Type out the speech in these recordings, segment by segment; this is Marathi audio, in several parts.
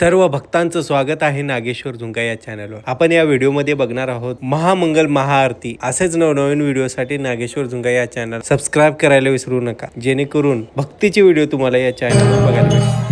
सर्व भक्तांचं स्वागत आहे नागेश्वर झुंका या चॅनलवर आपण या व्हिडिओमध्ये बघणार आहोत महामंगल महाआरती. असेच नवनवीन व्हिडिओसाठी नागेश्वर झुंका या चॅनल सबस्क्राईब करायला विसरू नका. जेणेकरून भक्तीचे व्हिडिओ तुम्हाला या चॅनलवर बघायला मिळेल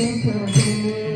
Thank.